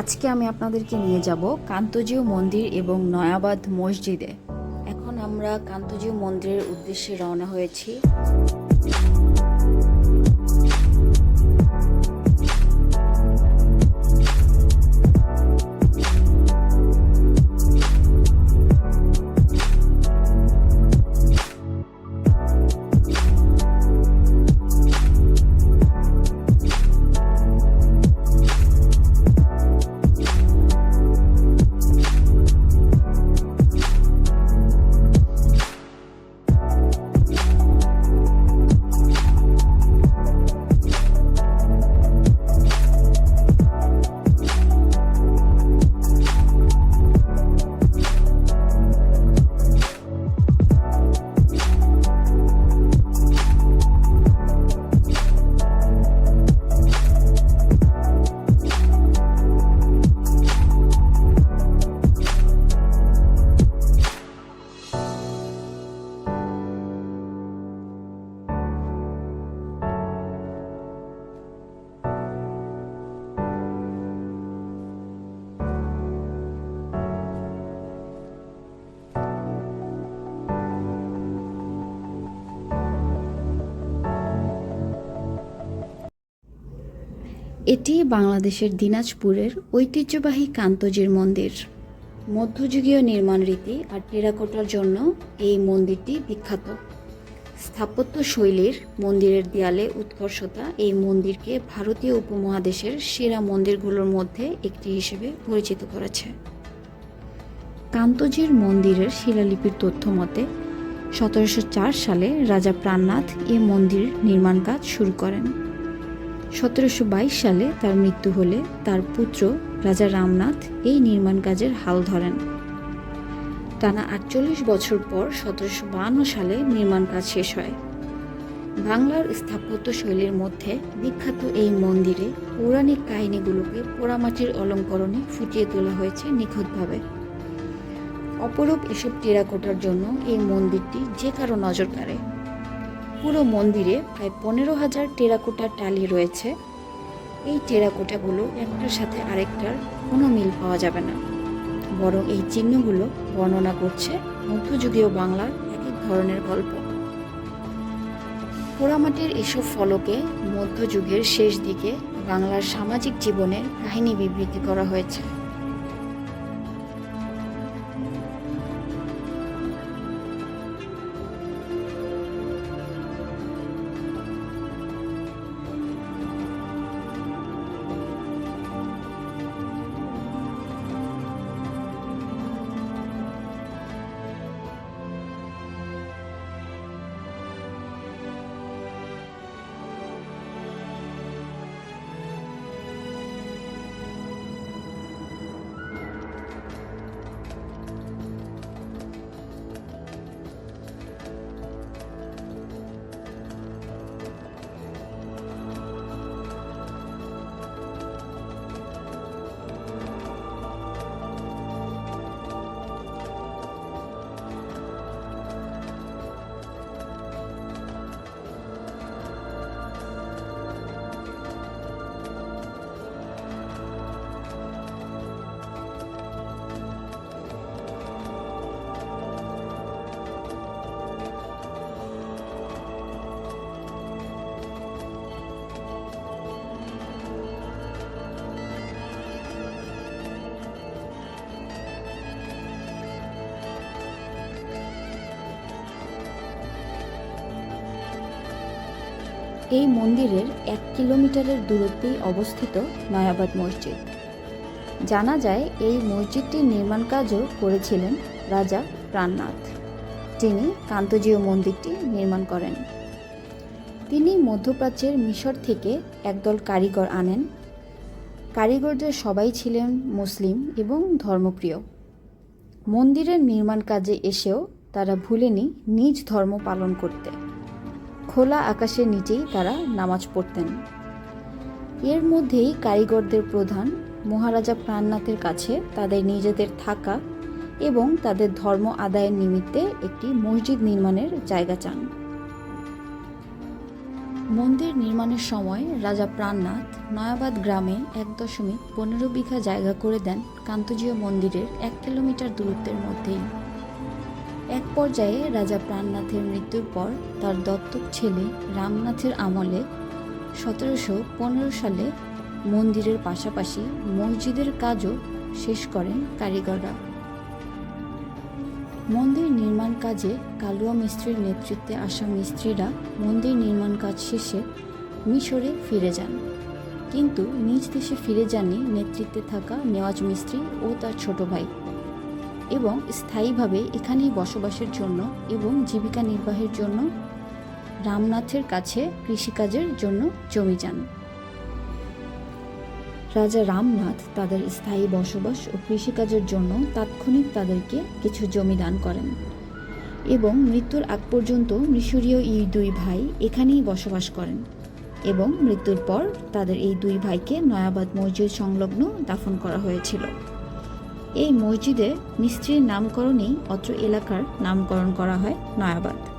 আজকে আমি আপনাদেরকে নিয়ে যাব কান্তজীয় মন্দির এবং নয়াবাদ মসজিদে। এখন আমরা কান্তজীয় মন্দিরের উদ্দেশ্যে রওনা হয়েছি। এটি বাংলাদেশের দিনাজপুরের ঐতিহ্যবাহী কান্তজির মন্দির। মধ্যযুগীয় নির্মাণ রীতি আর টেরাকোটার জন্য এই মন্দিরটি বিখ্যাত। স্থাপত্য শৈলীর মন্দিরের দেয়ালে উৎকর্ষতা এই মন্দিরকে ভারতীয় উপমহাদেশের সেরা মন্দিরগুলোর মধ্যে একটি হিসেবে পরিচিত করেছে। কান্তজির মন্দিরের শিলালিপির তথ্য মতে, সতেরোশো চার সালে রাজা প্রাণনাথ এ মন্দির নির্মাণ কাজ শুরু করেন। সতেরোশো বাইশ সালে তার মৃত্যু হলে তার পুত্র রাজা রামনাথ এই নির্মাণ কাজের হাল ধরেন। টানা আটচল্লিশ বছর পর সতেরোশো সালে নির্মাণ কাজ শেষ হয়। বাংলার স্থাপত্য শৈলীর মধ্যে বিখ্যাত এই মন্দিরে পৌরাণিক কাহিনীগুলোকে পোড়ামাটির অলঙ্করণে ফুটিয়ে তোলা হয়েছে নিখুঁতভাবে। অপরূপ এসব টেরাকোটার জন্য এই মন্দিরটি যে কারও নজর কাড়ে। পুরো মন্দিরে প্রায় পনেরো হাজার টেরাকোটা টালি রয়েছে। এই টেরাকোটাগুলো একটার সাথে আরেকটার কোনো মিল পাওয়া যাবে না। বরং এই চিহ্নগুলো বর্ণনা করছে মধ্যযুগীয় বাংলার এক এক ধরনের গল্প। পোড়ামাটির এসব ফলকে মধ্যযুগের শেষ দিকে বাংলার সামাজিক জীবনের কাহিনী বিবৃতি করা হয়েছে। এই মন্দিরের এক কিলোমিটারের দূরত্বেই অবস্থিত নয়াবাদ মসজিদ। জানা যায়, এই মসজিদটির নির্মাণ কাজও করেছিলেন রাজা প্রাণনাথ। যিনি কান্তজীয় মন্দিরটি নির্মাণ করেন। তিনি মধ্যপ্রাচ্যের মিশর থেকে একদল কারিগর আনেন। কারিগরদের সবাই ছিলেন মুসলিম এবং ধর্মপ্রিয়। মন্দিরের নির্মাণ কাজে এসেও তারা ভুলেনি নিজ ধর্ম পালন করতে। খোলা আকাশের নিচেই তারা নামাজ পড়তেন। এর মধ্যেই কারিগরদের প্রধান, মহারাজা প্রাণনাথের কাছে তাদের নিজেদের থাকা এবং তাদের ধর্ম আদায়ের নিমিত্তে একটি মসজিদ নির্মাণের জায়গা চান। মন্দির নির্মাণের সময় রাজা প্রাণনাথ নয়াবাদ গ্রামে এক দশমিক পনেরো বিঘা জায়গা করে দেন কান্তজীয় মন্দিরের এক কিলোমিটার দূরত্বের মধ্যেই। এক পর্যায়ে রাজা প্রাণনাথের মৃত্যুর পর তার দত্তক ছেলে রামনাথের আমলে সতেরোশো পনেরো সালে মন্দিরের পাশাপাশি মসজিদের কাজও শেষ করেন কারিগররা। মন্দির নির্মাণ কাজে কালুয়া মিস্ত্রির নেতৃত্বে আসা মিস্ত্রিরা মন্দির নির্মাণ কাজ শেষে মিশরে ফিরে যান। কিন্তু নিজ দেশে ফিরে যাননি নেতৃত্বে থাকা নেওয়াজ মিস্ত্রি ও তার ছোট ভাই। এবং স্থায়ীভাবে এখানেই বসবাসের জন্য এবং জীবিকা নির্বাহের জন্য রামনাথের কাছে কৃষিকাজের জন্য জমি যান রাজা রামনাথ তাদের স্থায়ী বসবাস ও কৃষিকাজের জন্য তাৎক্ষণিক তাদেরকে কিছু জমি দান করেন এবং মৃত্যুর আগ পর্যন্ত মিশরীয় এই দুই ভাই এখানেই বসবাস করেন এবং মৃত্যুর পর তাদের এই দুই ভাইকে নয়াবাদ মসজিদ সংলগ্ন দাফন করা হয়েছিল। এই মসজিদের মিস্ত্রির নামকরণেই অত্র এলাকার নামকরণ করা হয় নয়াবাদ।